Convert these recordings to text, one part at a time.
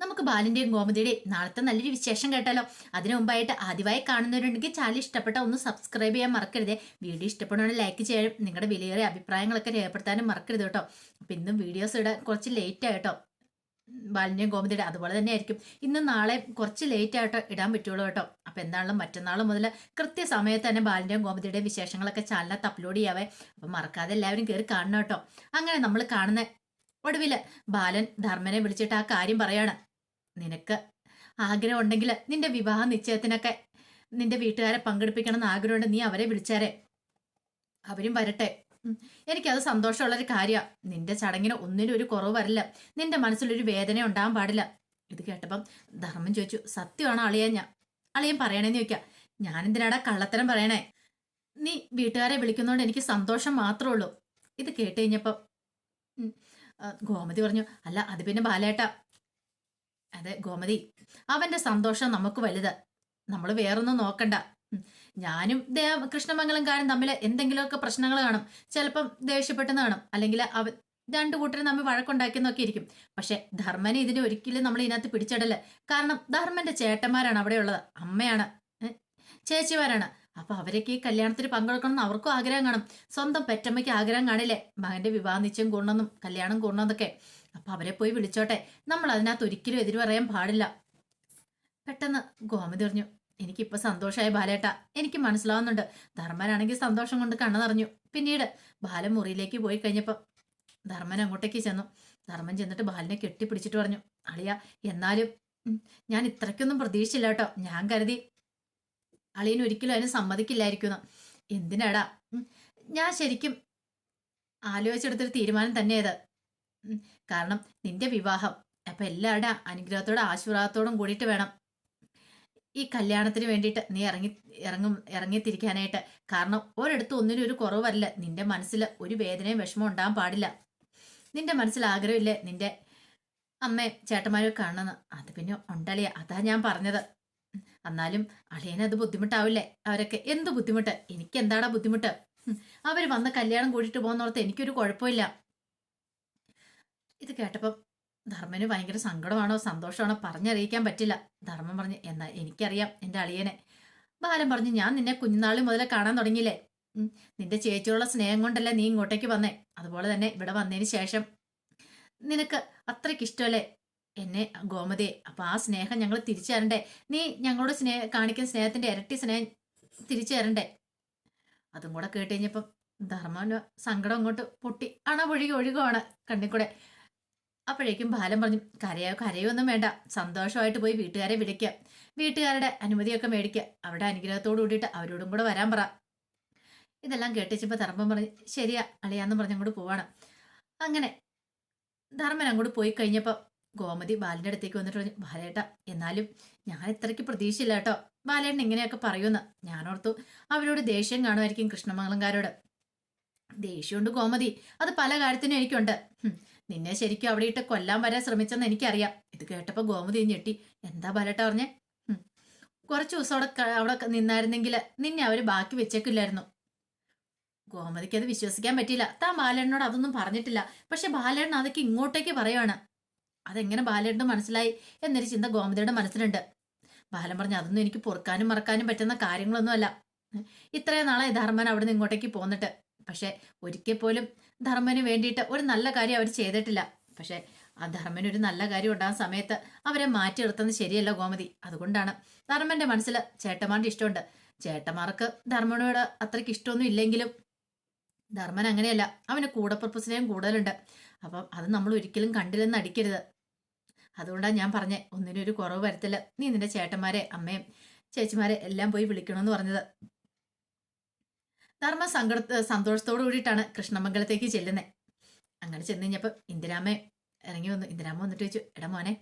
നമുക്ക് ബാലിന്റെയും ഗോമതിയുടെയും നാളത്തെ നല്ലൊരു വിശേഷം കേട്ടാലോ? അതിനു മുമ്പായിട്ട് ആദ്യമായി കാണുന്നവരുണ്ടെങ്കിൽ ചാനൽ ഇഷ്ടപ്പെട്ട ഒന്ന് സബ്സ്ക്രൈബ് ചെയ്യാൻ മറക്കരുത്. വീഡിയോ ഇഷ്ടപ്പെടുകയാണെങ്കിൽ ലൈക്ക് ചെയ്യാനും നിങ്ങളുടെ വിലയേറിയ അഭിപ്രായങ്ങളൊക്കെ രേഖപ്പെടുത്താനും മറക്കരുത് കേട്ടോ. അപ്പം ഇന്നും വീഡിയോസ് ഇടാൻ കുറച്ച് ലേറ്റ് ആയിട്ടോ ബാലിന്റെയും ഗോമതിയുടെ അതുപോലെ തന്നെ ആയിരിക്കും. ഇന്ന് നാളെ കുറച്ച് ലേറ്റ് ആയിട്ടോ ഇടാൻ പറ്റുള്ളൂ കേട്ടോ. അപ്പം എന്താണെങ്കിലും മറ്റന്നാൾ മുതൽ കൃത്യസമയത്ത് തന്നെ ബാലിന്റെയും ഗോമതിയുടെ വിശേഷങ്ങളൊക്കെ ചാനലിനകത്ത് അപ്ലോഡ് ചെയ്യാവേ. അപ്പം മറക്കാതെ എല്ലാവരും കയറി കാണണം കേട്ടോ. അങ്ങനെ നമ്മൾ കാണുന്ന ഒടുവിൽ ബാലൻ ധർമ്മനെ വിളിച്ചിട്ട് ആ കാര്യം പറയാണ്. നിനക്ക് ആഗ്രഹം ഉണ്ടെങ്കിൽ നിന്റെ വിവാഹ നിശ്ചയത്തിനൊക്കെ നിന്റെ വീട്ടുകാരെ പങ്കെടുപ്പിക്കണം എന്ന് ആഗ്രഹമുണ്ട് നീ അവരെ വിളിച്ചാരെ. അവരും വരട്ടെ. എനിക്കത് സന്തോഷമുള്ളൊരു കാര്യമാണ് നിന്റെ ചടങ്ങിന് ഒന്നിനും ഒരു കുറവ് വരില്ല. നിന്റെ മനസ്സിലൊരു വേദന ഉണ്ടാകാൻ പാടില്ല. ഇത് കേട്ടപ്പം ധർമ്മം ചോദിച്ചു സത്യമാണ് അളിയാൻ? ഞാൻ അളിയൻ പറയണേന്ന് ചോദിക്കാം. ഞാൻ എന്തിനാടാ കള്ളത്തരം പറയണേ? നീ വീട്ടുകാരെ വിളിക്കുന്നതുകൊണ്ട് എനിക്ക് സന്തോഷം മാത്രമേ ഉള്ളൂ. ഇത് കേട്ട് കഴിഞ്ഞപ്പം ഗോമതി പറഞ്ഞു അല്ല അത് പിന്നെ ബാലേട്ടാ. അതെ ഗോമതി. അവന്റെ സന്തോഷം നമുക്ക് വലുത്. നമ്മൾ വേറൊന്നും നോക്കണ്ട. ഞാനും കൃഷ്ണമംഗലംകാരൻ തമ്മിൽ എന്തെങ്കിലുമൊക്കെ പ്രശ്നങ്ങൾ കാണും. ചിലപ്പം ദേഷ്യപ്പെട്ടെന്ന് കാണും. അല്ലെങ്കിൽ അവ രണ്ടു കൂട്ടരും തമ്മിൽ വഴക്കുണ്ടാക്കിയെന്നൊക്കെ ഇരിക്കും. പക്ഷെ ധർമ്മനെ ഇതിനെ ഒരിക്കലും നമ്മൾ ഇതിനകത്ത് പിടിച്ചിടൽ. കാരണം ധർമ്മന്റെ ചേട്ടന്മാരാണ് അവിടെയുള്ളത് അമ്മയാണ്. ചേച്ചിമാരാണ്. അപ്പൊ അവരൊക്കെ ഈ കല്യാണത്തിന് പങ്കെടുക്കണം എന്ന് അവർക്കും ആഗ്രഹം കാണും. സ്വന്തം പെറ്റമ്മയ്ക്ക് ആഗ്രഹം കാണില്ലേ? മകന്റെ വിവാഹ നിശ്ചയം കൂടണമെന്നും കല്യാണം കൂടണമെന്നൊക്കെ. അപ്പൊ അവരെ പോയി വിളിച്ചോട്ടെ. നമ്മൾ അതിനകത്ത് ഒരിക്കലും എതിര് പറയാൻ പാടില്ല. പെട്ടെന്ന് ഗോമതി പറഞ്ഞു എനിക്കിപ്പോ സന്തോഷമായ ബാലേട്ട. എനിക്ക് മനസ്സിലാവുന്നുണ്ട്. ധർമ്മനാണെങ്കിൽ സന്തോഷം കൊണ്ട് കണ്ണു നിറഞ്ഞു. പിന്നീട് ബാലൻ മുറിയിലേക്ക് പോയി കഴിഞ്ഞപ്പോ ധർമ്മൻ അങ്ങോട്ടേക്ക് ചെന്നു. ധർമ്മൻ ചെന്നിട്ട് ബാലിനെ കെട്ടിപ്പിടിച്ചിട്ട് പറഞ്ഞു അളിയ എന്നാലും ഞാൻ ഇത്രയ്ക്കൊന്നും പ്രതീക്ഷിച്ചില്ല കേട്ടോ. ഞാൻ കരുതി അളിയൻ ഒരിക്കലും അതിന് സമ്മതിക്കില്ലായിരിക്കുന്നു എന്തിനാടാ? ഞാൻ ശരിക്കും ആലോചിച്ചെടുത്തൊരു തീരുമാനം തന്നെയത് കാരണം നിന്റെ വിവാഹം. അപ്പൊ എല്ലാവരുടെ അനുഗ്രഹത്തോടും ആശീർവാദത്തോടും കൂടിയിട്ട് വേണം. ഈ കല്യാണത്തിന് വേണ്ടിയിട്ട് നീ ഇറങ്ങി ഇറങ്ങും ഇറങ്ങിത്തിരിക്കാനായിട്ട്. കാരണം ഒരിടത്തും ഒന്നിനും ഒരു കുറവ് വരില്ല നിന്റെ മനസ്സിൽ ഒരു വേദനയും വിഷമവും ഉണ്ടാകാൻ പാടില്ല. നിന്റെ മനസ്സിൽ ആഗ്രഹമില്ലേ നിന്റെ അമ്മയും ചേട്ടന്മാരും കാണുന്നത് അത് പിന്നെ ഉണ്ടളിയ അതാ ഞാൻ പറഞ്ഞത്. എന്നാലും അളിയനത് ബുദ്ധിമുട്ടാവില്ലേ? അവരൊക്കെ എന്ത് ബുദ്ധിമുട്ട്? എനിക്ക് എന്താടാ ബുദ്ധിമുട്ട് അവർ വന്ന് കല്യാണം കൂടിയിട്ട് പോകുന്നോർത്ത് എനിക്കൊരു കുഴപ്പമില്ല. ഇത് കേട്ടപ്പം ധർമ്മന് ഭയങ്കര സങ്കടമാണോ സന്തോഷമാണോ പറഞ്ഞറിയിക്കാൻ പറ്റില്ല. ധർമ്മം പറഞ്ഞു എന്നാ എനിക്കറിയാം എന്റെ അളിയനെ. ബാലൻ പറഞ്ഞു ഞാൻ നിന്നെ കുഞ്ഞുനാളിൽ മുതലേ കാണാൻ തുടങ്ങിയില്ലേ? നിന്റെ ചേച്ചിയോടുള്ള സ്നേഹം കൊണ്ടല്ലേ നീ ഇങ്ങോട്ടേക്ക് വന്നേ? അതുപോലെ തന്നെ ഇവിടെ വന്നതിന് ശേഷം നിനക്ക് അത്രയ്ക്ക് ഇഷ്ടമല്ലേ? എന്നെ ഗോമതിയെ അപ്പൊ ആ സ്നേഹം ഞങ്ങൾ തിരിച്ചു തരണ്ടേ? നീ ഞങ്ങളോട് സ്നേഹ കാണിക്കുന്ന സ്നേഹത്തിന്റെ ഇരട്ടി സ്നേഹം തിരിച്ചു തരണ്ടേ? അതും കൂടെ കേട്ട് കഴിഞ്ഞപ്പം സങ്കടം അങ്ങോട്ട് പൊട്ടി. അണ ഒഴുകി ഒഴുകുവാണ് കണ്ണിക്കൂടെ അപ്പോഴേക്കും ബാലൻ പറഞ്ഞു കരയോ ഒന്നും വേണ്ട. സന്തോഷമായിട്ട് പോയി വീട്ടുകാരെ വിളിക്കുക വീട്ടുകാരുടെ അനുമതിയൊക്കെ മേടിക്കുക അവരുടെ അനുഗ്രഹത്തോടു കൂടിയിട്ട് അവരോടും കൂടെ വരാൻ പറ. ഇതെല്ലാം കേട്ടിച്ചപ്പോൾ ധർമ്മം പറഞ്ഞു ശരിയാ അളിയാന്ന് പറഞ്ഞ് അങ്ങോട്ട് പോവാണ്. അങ്ങനെ ധർമ്മൻ അങ്ങോട്ട് പോയി കഴിഞ്ഞപ്പോൾ ഗോമതി ബാലന്റെ അടുത്തേക്ക് വന്നിട്ട് പറഞ്ഞു ബാലേട്ട എന്നാലും ഞാൻ ഇത്രയ്ക്ക് പ്രതീക്ഷയില്ല കേട്ടോ. ബാലേട്ടൻ ഇങ്ങനെയൊക്കെ പറയുമെന്ന്. ഞാനോർത്തു അവരോട് ദേഷ്യം കാണുമായിരിക്കും കൃഷ്ണമംഗലംകാരോട്. ദേഷ്യമുണ്ട് ഗോമതി. അത് പല കാര്യത്തിനും എനിക്കുണ്ട്. നിന്നെ ശരിക്കും അവിടെ ഇട്ട് കൊല്ലാൻ വരാൻ ശ്രമിച്ചെന്ന് എനിക്കറിയാം. ഇത് കേട്ടപ്പോൾ ഗോമതി ഞെട്ടി. എന്താ ബാലേട്ട പറഞ്ഞേ? കുറച്ച് ദിവസം അവിടെ അവിടെ നിന്നായിരുന്നെങ്കിൽ നിന്നെ അവർ ബാക്കി വെച്ചേക്കില്ലായിരുന്നു. ഗോമതിക്ക് അത് വിശ്വസിക്കാൻ പറ്റിയില്ല. താൻ ബാലേട്ടനോട് അതൊന്നും പറഞ്ഞിട്ടില്ല. പക്ഷെ ബാലേട്ടൻ അതൊക്കെ ഇങ്ങോട്ടേക്ക് പറയുവാണ്. അതെങ്ങനെ ബാലേട്ടന് മനസ്സിലായി എന്നൊരു ചിന്ത ഗോമതിയുടെ മനസ്സിലുണ്ട്. ബാലൻ പറഞ്ഞു അതൊന്നും എനിക്ക് പൊറുക്കാനും മറക്കാനും പറ്റുന്ന കാര്യങ്ങളൊന്നുമല്ല. ഇത്രയും നാളെ ധർമ്മൻ അവിടെ നിന്ന് ഇങ്ങോട്ടേക്ക് പോന്നിട്ട്. പക്ഷെ ഒരിക്കൽ പോലും ധർമ്മന് വേണ്ടിയിട്ട് ഒരു നല്ല കാര്യം അവർ ചെയ്തിട്ടില്ല. പക്ഷേ ആ ധർമ്മന് ഒരു നല്ല കാര്യം ഉണ്ടാകുന്ന സമയത്ത്. അവരെ മാറ്റി നിർത്തുന്നത് ശരിയല്ല ഗോമതി. അതുകൊണ്ടാണ് ധർമ്മന്റെ മനസ്സിൽ ചേട്ടന്മാരുടെ ഇഷ്ടമുണ്ട്. ചേട്ടന്മാർക്ക് ധർമ്മനോട് അത്രയ്ക്ക് ഇഷ്ടമൊന്നും ഇല്ലെങ്കിലും ധർമ്മൻ അങ്ങനെയല്ല. അവന് കൂടെ പർപ്പസിനെയും കൂടുതലുണ്ട്. അപ്പം അത് നമ്മൾ ഒരിക്കലും കണ്ടില്ലെന്ന് അടിക്കരുത്. അതുകൊണ്ടാണ് ഞാൻ പറഞ്ഞേ ഒന്നിനും ഒരു കുറവ് വരത്തില്ല. നീ നിന്റെ ചേട്ടന്മാരെ അമ്മയും ചേച്ചിമാരെ എല്ലാം പോയി വിളിക്കണമെന്ന് പറഞ്ഞത്. ധർമ്മ സങ്കട സന്തോഷത്തോടു കൂടിയിട്ടാണ് കൃഷ്ണമംഗലത്തേക്ക് ചെല്ലുന്നത് അങ്ങനെ ചെന്ന് കഴിഞ്ഞപ്പോൾ ഇന്ദിരാമ്മ ഇറങ്ങി വന്നു. ഇന്ദിരാമ്മ വന്നിട്ട് ചോദിച്ചു എടാ മോനെ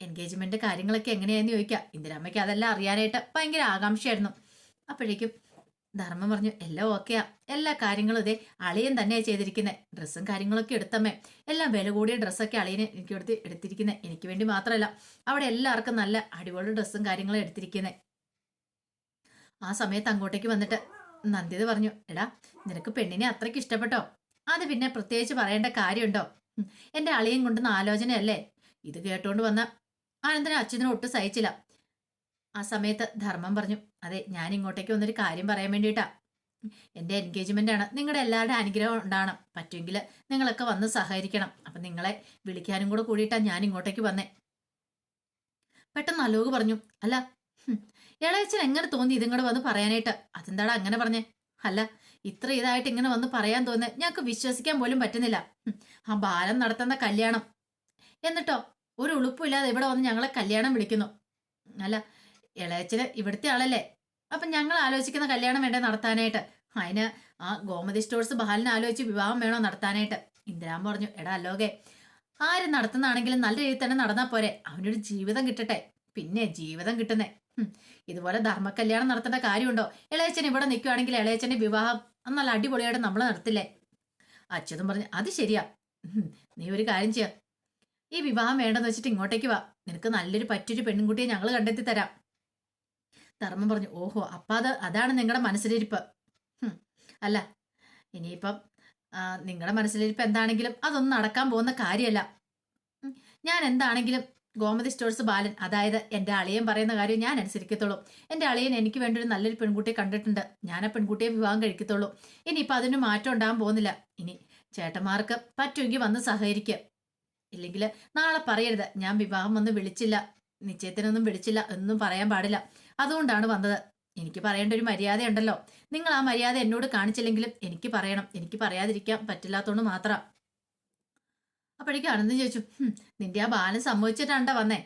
എൻഗേജ്മെന്റ് കാര്യങ്ങളൊക്കെ എങ്ങനെയാന്ന് ചോദിക്കുക ഇന്ദിരാമ്മയ്ക്ക് അതെല്ലാം അറിയാനായിട്ട് ഭയങ്കര ആകാംക്ഷയായിരുന്നു. അപ്പോഴേക്കും ധർമ്മം പറഞ്ഞു എല്ലാം ഓക്കെയാ. എല്ലാ കാര്യങ്ങളും ഇതേ അളിയൻ തന്നെയാണ് ചെയ്തിരിക്കുന്നത് ഡ്രസ്സും കാര്യങ്ങളൊക്കെ എടുത്തമ്മേ. എല്ലാം വില കൂടിയ ഡ്രസ്സൊക്കെ അളിയന് എനിക്ക് എടുത്ത് എടുത്തിരിക്കുന്നത് എനിക്ക് വേണ്ടി മാത്രമല്ല അവിടെ എല്ലാവർക്കും നല്ല അടിപൊളി ഡ്രസ്സും കാര്യങ്ങളും എടുത്തിരിക്കുന്നത് ആ സമയത്ത് അങ്ങോട്ടേക്ക് വന്നിട്ട് നന്ദിത പറഞ്ഞു എടാ നിനക്ക് പെണ്ണിനെ അത്രയ്ക്ക് ഇഷ്ടപ്പെട്ടോ? അത് പിന്നെ പ്രത്യേകിച്ച് പറയേണ്ട കാര്യമുണ്ടോ? എന്റെ അളിയൻ കൊണ്ടുവന്ന ആലോചനയല്ലേ? ഇത് കേട്ടോണ്ട് വന്ന ആനന്ദന അച്യുതനും ഒട്ടും സഹിച്ചില്ല. ആ സമയത്ത് ധർമ്മം പറഞ്ഞു അതെ ഞാൻ ഇങ്ങോട്ടേക്ക് വന്നൊരു കാര്യം പറയാൻ വേണ്ടിയിട്ടാ. എന്റെ എൻഗേജ്മെന്റ് ആണ്. നിങ്ങളുടെ എല്ലാവരുടെ അനുഗ്രഹം ഉണ്ടാണ് പറ്റുമെങ്കിൽ നിങ്ങളൊക്കെ വന്ന് സഹകരിക്കണം. അപ്പം നിങ്ങളെ വിളിക്കാനും കൂടെ കൂടിയിട്ടാണ് ഞാൻ ഇങ്ങോട്ടേക്ക് വന്നേ. പെട്ടെന്ന് അലോക് പറഞ്ഞു അല്ല ഇളയച്ചൻ എങ്ങനെ തോന്നി ഇതിങ്ങോട്ട് വന്ന് പറയാനായിട്ട്? അതെന്താടാ അങ്ങനെ പറഞ്ഞേ? അല്ല ഇത്ര ഇതായിട്ട് ഇങ്ങനെ വന്ന് പറയാൻ തോന്നുന്നത് ഞങ്ങൾക്ക് വിശ്വസിക്കാൻ പോലും പറ്റുന്നില്ല. ആ ബാലം നടത്തുന്ന കല്യാണം. എന്നിട്ടോ ഒരു ഉളുപ്പില്ലാതെ ഇവിടെ വന്ന് ഞങ്ങളെ കല്യാണം വിളിക്കുന്നു. അല്ല ഇളയച്ചന് ഇവിടുത്തെ ആളല്ലേ? അപ്പം ഞങ്ങൾ ആലോചിക്കുന്ന കല്യാണം വേണ്ടേ നടത്താനായിട്ട്? അതിന് ആ ഗോമതി സ്റ്റോഴ്സ് ബാലിനെ ആലോചിച്ച് വിവാഹം വേണോ നടത്താനായിട്ട്? ഇന്ദിരാൻ പറഞ്ഞു എടാ അല്ലോകെ ആര് നടത്തുന്നതാണെങ്കിലും നല്ല രീതിയിൽ തന്നെ നടന്നാൽ പോരെ. അവനൊരു ജീവിതം കിട്ടട്ടെ. പിന്നെ ജീവിതം കിട്ടുന്നേ. ഇതുപോലെ ധർമ്മ കല്യാണം നടത്തേണ്ട കാര്യമുണ്ടോ? ഇളയച്ചൻ ഇവിടെ നിൽക്കുവാണെങ്കിൽ ഇളയച്ചന്റെ വിവാഹം നല്ല അടിപൊളിയായിട്ട് നമ്മൾ നടത്തില്ലേ? അച്യുതം പറഞ്ഞു അത് ശരിയാ. നീ ഒരു കാര്യം ചെയ്യാം. ഈ വിവാഹം വേണ്ടെന്ന് വെച്ചിട്ട് ഇങ്ങോട്ടേക്ക് വാ. നിനക്ക് നല്ലൊരു പറ്റൊരു പെൺകുട്ടിയെ ഞങ്ങൾ കണ്ടെത്തി തരാം ധർമ്മം പറഞ്ഞു ഓഹോ അപ്പം അത് അതാണ് നിങ്ങളുടെ മനസ്സിലിരിപ്പ്. അല്ല ഇനിയിപ്പം നിങ്ങളുടെ മനസ്സിലിരിപ്പ് എന്താണെങ്കിലും അതൊന്നും നടക്കാൻ പോകുന്ന കാര്യമല്ല. ഞാൻ എന്താണെങ്കിലും ഗോമതി സ്റ്റോഴ്സ് ബാലൻ അതായത് എന്റെ അളിയൻ പറയുന്ന കാര്യം ഞാൻ അനുസരിക്കത്തുള്ളൂ. എന്റെ അളിയൻ എനിക്ക് വേണ്ടി ഒരു നല്ലൊരു പെൺകുട്ടിയെ കണ്ടിട്ടുണ്ട്. ഞാൻ ആ പെൺകുട്ടിയെ വിവാഹം കഴിക്കത്തുള്ളൂ. ഇനിയിപ്പോൾ അതിന് മാറ്റം ഉണ്ടാകാൻ പോകുന്നില്ല. ഇനി ചേട്ടന്മാർക്ക് പറ്റുമെങ്കിൽ വന്ന് സഹകരിക്കുക ഇല്ലെങ്കിൽ നാളെ പറയരുത്. ഞാൻ വിവാഹം വന്ന് വിളിച്ചില്ല. നിശ്ചയത്തിനൊന്നും വിളിച്ചില്ല. എന്നും പറയാൻ പാടില്ല. അതുകൊണ്ടാണ് വന്നത്. എനിക്ക് പറയേണ്ട ഒരു മര്യാദ ഉണ്ടല്ലോ നിങ്ങൾ ആ മര്യാദ എന്നോട് കാണിച്ചില്ലെങ്കിലും എനിക്ക് പറയണം. എനിക്ക് പറയാതിരിക്കാൻ പറ്റില്ലാത്തതുകൊണ്ട് മാത്രം. അപ്പോഴേക്കും ആനന്ദം ചോദിച്ചു "ഹും, നിന്റെ ആ ബാലൻ സംഭവിച്ചിട്ടാണ്ടാ വന്നേ.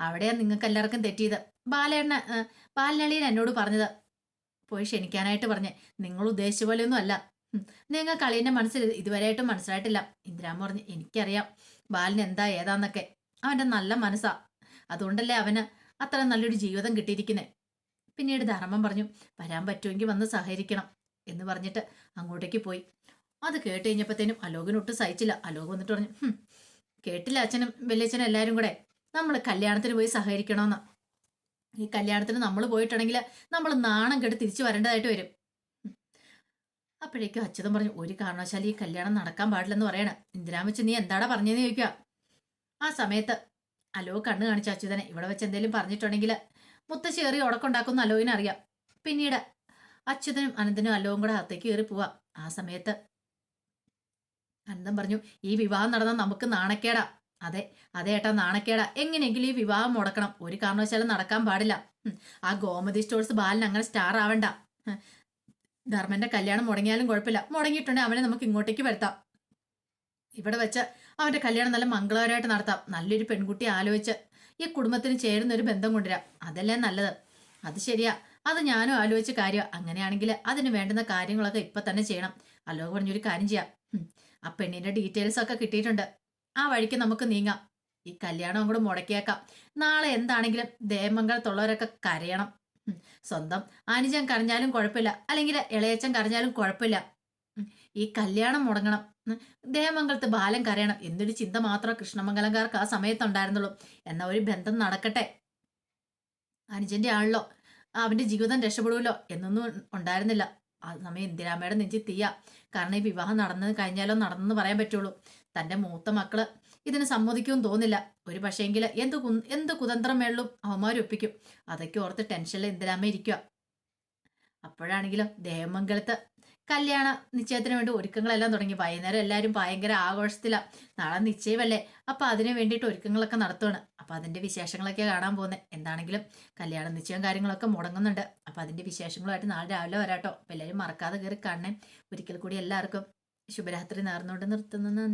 അവിടെയാ നിങ്ങൾക്ക് എല്ലാവർക്കും തെറ്റിയത് ബാലേണ്ണ ബാലനളിയൻ എന്നോട് പറഞ്ഞത്. പോയി ക്ഷണിക്കാനായിട്ട് പറഞ്ഞേ നിങ്ങൾ ഉദ്ദേശിച്ച പോലെയൊന്നും അല്ല. നിങ്ങൾ അളിയന്റെ മനസ്സിൽ ഇതുവരെയായിട്ടും മനസ്സിലായിട്ടില്ല. ഇന്ദിരാമ പറഞ്ഞു എനിക്കറിയാം. ബാലൻ എന്താ ഏതാന്നൊക്കെ. അവന്റെ നല്ല മനസ്സാ. അതുകൊണ്ടല്ലേ അവന് അത്ര നല്ലൊരു ജീവിതം കിട്ടിയിരിക്കുന്നേ. പിന്നീട് ധർമ്മം പറഞ്ഞു വരാൻ പറ്റുമെങ്കിൽ വന്ന് സഹകരിക്കണം. എന്ന് പറഞ്ഞിട്ട് അങ്ങോട്ടേക്ക് പോയി. അത് കേട്ട് കഴിഞ്ഞപ്പോഴത്തേനും അലോകിന് ഒട്ടും സഹിച്ചില്ല. അലോക് വന്നിട്ട് പറഞ്ഞു കേട്ടില്ല അച്ഛനും വലിയച്ഛനും എല്ലാവരും കൂടെ. നമ്മൾ കല്യാണത്തിന് പോയി സഹകരിക്കണമെന്ന് ഈ കല്യാണത്തിന് നമ്മൾ പോയിട്ടുണ്ടെങ്കിൽ നമ്മൾ നാണം കെട്ട് തിരിച്ചു വരേണ്ടതായിട്ട് വരും. അപ്പോഴേക്കും അച്യുതൻ പറഞ്ഞു ഒരു കാരണവശാലും ഈ കല്യാണം നടക്കാൻ പാടില്ലെന്ന് പറയണ. ഇന്ദിരാമച്ച് നീ എന്താടാ പറഞ്ഞതെന്ന് ചോദിക്കുക. ആ സമയത്ത് അലോ കണ്ണ് കാണിച്ച അച്യുതനെ. ഇവിടെ വെച്ച് എന്തെങ്കിലും പറഞ്ഞിട്ടുണ്ടെങ്കിൽ മുത്തശ്ശി കയറി ഉടക്കുണ്ടാക്കുന്ന അലോവിനെ അറിയാം പിന്നീട് അച്യുതനും അനന്തനും അലോവും കൂടെ അകത്തേക്ക് കയറി പോവാം. ആ സമയത്ത് അനന്തം പറഞ്ഞു ഈ വിവാഹം നടന്നാൽ നമുക്ക് നാണക്കേടാ. അതെ അതെ ഏട്ടാ നാണക്കേടാ. എങ്ങനെയെങ്കിലും ഈ വിവാഹം മുടക്കണം. ഒരു കാരണവശാലും നടക്കാൻ പാടില്ല. ആ ഗോമതി സ്റ്റോഴ്സ് ബാലൻ അങ്ങനെ സ്റ്റാർ ആവണ്ട. ധർമ്മന്റെ കല്യാണം മുടങ്ങിയാലും കുഴപ്പമില്ല. മുടങ്ങിയിട്ടുണ്ടെങ്കിൽ അവനെ നമുക്ക് ഇങ്ങോട്ടേക്ക് വരുത്താം. ഇവിടെ വെച്ച് അവന്റെ കല്യാണം നല്ല മംഗളകരമായിട്ട് നടത്താം. നല്ലൊരു പെൺകുട്ടി ആലോചിച്ച് ഈ കുടുംബത്തിന് ചേരുന്ന ഒരു ബന്ധം കൊണ്ടുവരാം. അതല്ലേ നല്ലത്. അത് ശരിയാ. അത് ഞാനും ആലോചിച്ച കാര്യം അങ്ങനെയാണെങ്കിൽ അതിന് വേണ്ടുന്ന കാര്യങ്ങളൊക്കെ ഇപ്പൊ തന്നെ ചെയ്യണം. അലോക പറഞ്ഞൊരു കാര്യം ചെയ്യാം. ആ പെണ്ണിന്റെ ഡീറ്റെയിൽസ് ഒക്കെ കിട്ടിയിട്ടുണ്ട്. ആ വഴിക്ക് നമുക്ക് നീങ്ങാം. ഈ കല്യാണം അങ്ങോട്ട് മുടക്കിയേക്കാം. നാളെ എന്താണെങ്കിലും ദേമംഗലത്തുള്ളവരൊക്കെ കരയണം. സ്വന്തം അനുജൻ കരഞ്ഞാലും കുഴപ്പമില്ല. അല്ലെങ്കിൽ ഇളയച്ചൻ കരഞ്ഞാലും കുഴപ്പമില്ല. ഈ കല്യാണം മുടങ്ങണം. ദേഹമംഗലത്ത് ബാലൻ കരയണം. എന്നൊരു ചിന്ത മാത്രം കൃഷ്ണമംഗലംകാർക്ക് ആ സമയത്ത് ഉണ്ടായിരുന്നുള്ളൂ. എന്നാ ഒരു ബന്ധം നടക്കട്ടെ. അനുജന്റെ ആണല്ലോ. അവന്റെ ജീവിതം രക്ഷപ്പെടുമല്ലോ എന്നൊന്നും ഉണ്ടായിരുന്നില്ല. ആ സമയം ഇന്ദിരാമ്മയുടെ നെഞ്ചി തീയ. കാരണം ഈ വിവാഹം നടന്നു കഴിഞ്ഞാലോ നടന്നെന്ന് പറയാൻ പറ്റുള്ളൂ. തന്റെ മൂത്ത മക്കൾ ഇതിന് സമ്മതിക്കുമെന്ന് തോന്നില്ല. ഒരു പക്ഷേങ്കിൽ എന്ത് കു- എന്ത് കുതന്ത്രം വേളും അവന്മാരൊപ്പിക്കും അതൊക്കെ ഓർത്ത് ടെൻഷനിൽ ഇന്ദിരാമ്മ ഇരിക്കുക അപ്പോഴാണെങ്കിലും ദേവമംഗലത്ത് കല്യാണ നിശ്ചയത്തിന് വേണ്ടി ഒരുക്കങ്ങളെല്ലാം തുടങ്ങി. വൈകുന്നേരം എല്ലാവരും ഭയങ്കര ആഘോഷത്തിലാണ് നാളെ നിശ്ചയമല്ലേ? അപ്പൊ അതിന് വേണ്ടിയിട്ട് ഒരുക്കങ്ങളൊക്കെ നടത്തുകയാണ് അപ്പൊ അതിന്റെ വിശേഷങ്ങളൊക്കെ കാണാൻ പോകുന്നത് എന്താണെങ്കിലും കല്യാണ നിശ്ചയം കാര്യങ്ങളൊക്കെ മുടങ്ങുന്നുണ്ട്. അപ്പൊ അതിന്റെ വിശേഷങ്ങളുമായിട്ട് നാളെ രാവിലെ വരാട്ടോ. അപ്പൊ എല്ലാവരും മറക്കാതെ കയറി കാണണേ. ഒരിക്കൽ കൂടി എല്ലാവർക്കും ശുഭരാത്രി നേർന്നുകൊണ്ട് നിർത്തുന്നു.